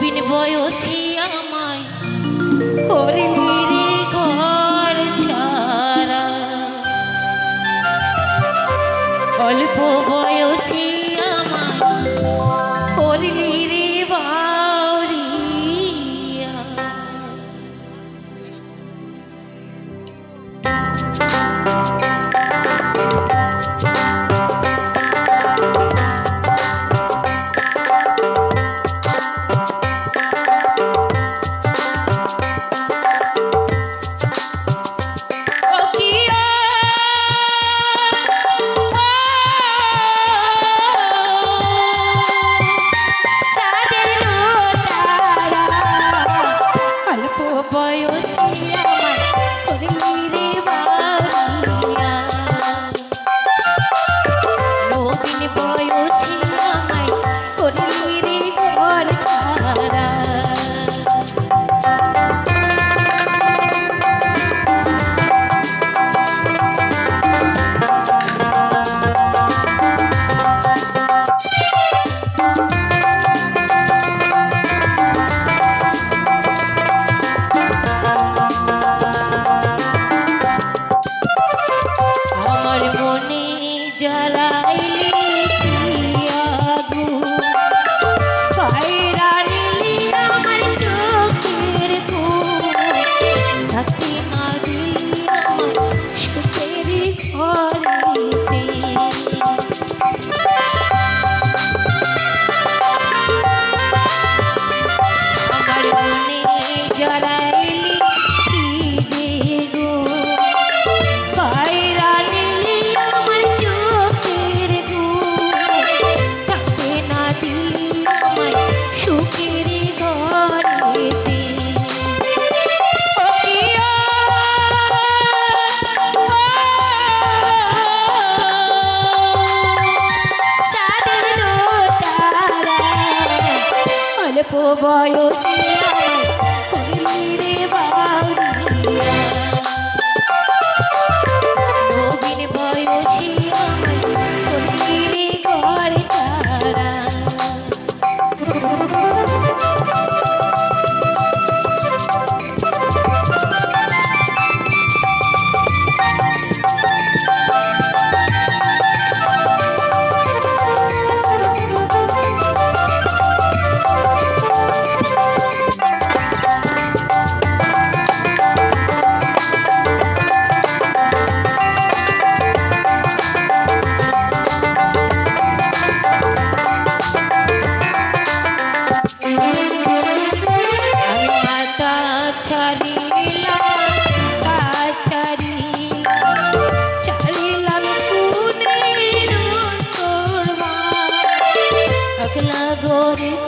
নবীন বয়সী আমায় করলি রে ঘর ছাড়া। অল্প বয়সী আমায় করলি jalan. অল্প বয়সে ছাড়িলাম কাছারি ছাড়িলাম কুনের তোর মা। আগলা গরিব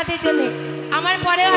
আপনাদের জন্য আমার পরেও